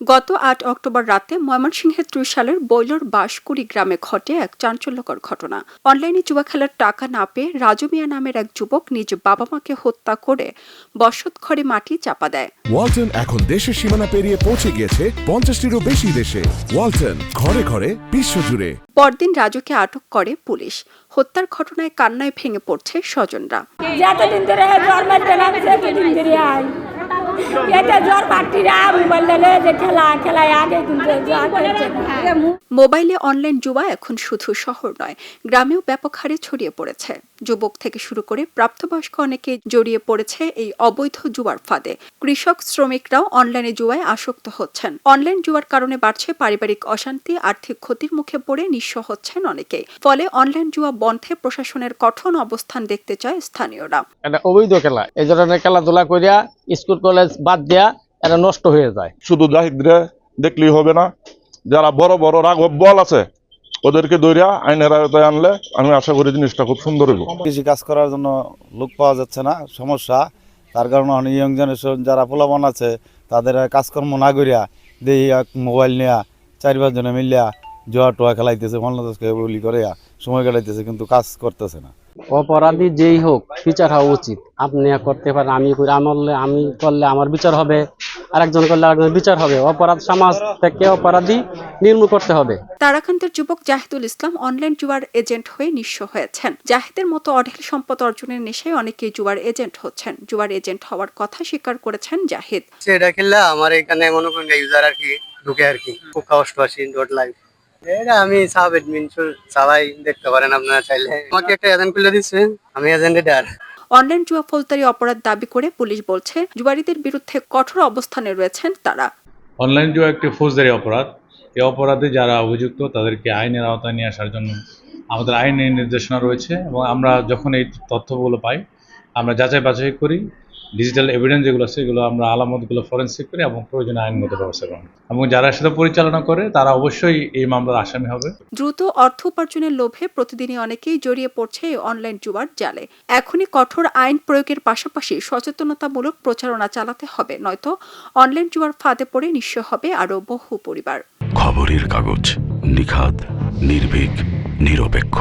গত আট অক্টোবর রাতে ময়মনসিংহের ত্রিশালের বৈলর বাঁশকুড়ি গ্রামে ঘটে এক চাঞ্চল্যকর ঘটনা। অনলাইনে জুয়া খেলার টাকা না পেয়ে রাজু মিয়া নামের এক যুবক নিজ বাবা মাকে হত্যা করে বসত ঘরে মাটি চাপা দেয়। ওয়ালটন এখন দেশের সীমানা পেরিয়ে পৌঁছে গিয়েছে পঞ্চাশটিরও বেশি দেশে। ওয়ালটন ঘরে ঘরে বিশ্বজুড়ে। পরদিন রাজুকে আটক করে পুলিশ। হত্যার ঘটনায় কান্নায় ভেঙে পড়ছে স্বজনরা। মোবাইল লেগে যে খেলা খেলায় আগে কিন্তু জ্বর করছে না। মোবাইলে অনলাইন জুয়া এখন শুধু শহর নয় গ্রামেও ব্যাপক হারে ছড়িয়ে পড়েছে। যুবক থেকে শুরু করে প্রাপ্তবয়স্ক অনেকে জড়িয়ে পড়েছে এই অবৈধ জুয়ার ফাঁদে। কৃষক শ্রমিকরাও অনলাইনে জুয়ায় আসক্ত হচ্ছেন। অনলাইন জুয়ার কারণে বাড়ছে পারিবারিক অশান্তি আর্থিক ক্ষতির মুখে পড়ে নিঃস্ব হচ্ছেন অনেকেই ফলে অনলাইন জুয়া বন্ধে প্রশাসনের কঠোর অবস্থান দেখতে চায় স্থানীয়রা। অবৈধ খেলা। এই ধরনের খেলাধুলা করিয়া স্কুল কলেজ বাদ দিয়া এটা নষ্ট হয়ে যায়। শুধু জাহিদরে দেখলেই হবে না যারা বড় বড় রাঘব বল আছে ওদেরকে দৌড়িয়া আইনের আয়তায় আনলে আমি আশা করি জিনিসটা খুব সুন্দর হইব। কৃষি কাজ করার জন্য লোক পাওয়া যাচ্ছে না সমস্যা। তার কারণে অনেক ইয়ং জেনারেশন যারা পোলাবন আছে তাদের কাজকর্ম না করিয়া দেই মোবাইল নেয়া চার পাঁচ জনে মিলিয়া জোয়া টোয়া খেলাইতেছে মল্লদাসকে বলি করে সময় কাটাইতেছে কিন্তু কাজ করতেছে না। অপরাধী যেই হোক বিচার হওয়া উচিত। আপনি করতে পারেন আমি করি আমলে আমি করলে আমার বিচার হবে আরেকজন করলে আরেকজন বিচার হবে। অপরাধ সমাজ থেকে অপরাধী নির্মূল করতে হবে। তারাকান্তের যুবক জাহিদুল ইসলাম অনলাইন জুয়ার এজেন্ট হয়ে নিঃস্ব হয়েছেন। জাহিদের মতো অঢেল সম্পদ অর্জনের নেশায় অনেকেই জুয়ার এজেন্ট হচ্ছেন। জুয়ার এজেন্ট হওয়ার কথা স্বীকার করেছেন জাহিদ। সেটা খেললে আমার এখানে মনে করেন ইউজার আর কি ঢুকে আর কি। খুব কষ্ট আসি ডট লাইফ এটা আমি সাব এডমিন সবাই দেখতে পারেন আপনারা চাইলে। আমাকে একটা এজেন্ট খুলে দিচ্ছে আমি এজেন্ট আর অনলাইন জুয়া ফৌজদারি অপরাধ দাবি করে পুলিশ বলছে জুয়ারিদের বিরুদ্ধে কঠোর অবস্থানে রয়েছেন তারা। অনলাইন জুয়া একটি ফৌজদারি অপরাধ। এই অপরাধে যারা অভিযুক্ত তাদেরকে আইনের আওতায় নিয়ে আসার জন্য আমাদের আইনের নির্দেশনা রয়েছে এবং আমরা যখন এই তথ্যগুলো পাই আমরা যাচাই বাছাই করি। ডিজিটাল এভিডেন্স যেগুলো আছে সেগুলো আমরা আলামতগুলো ফরেন্সিক করি এবং প্রয়োজনীয় আইনগত ব্যবস্থা গ্রহণ করি। এবং যারা সেটা পরিচালনা করে তারা অবশ্যই এই মামলার আসামি হবে। দ্রুত অর্থ উপার্জনের লোভে প্রতিদিনই অনেকেই জড়িয়ে পড়ছে এই অনলাইন জুয়ার জালে। এখনই কঠোর আইন প্রয়োগের পাশাপাশি সচেতনতামূলক প্রচারণা চালাতে হবে নয়তো অনলাইন জুয়ার ফাঁদে পড়ে নিঃস্ব হবে আরও বহু পরিবার। খবরের কাগজ নিখাত নির্ভীক নিরপেক্ষ।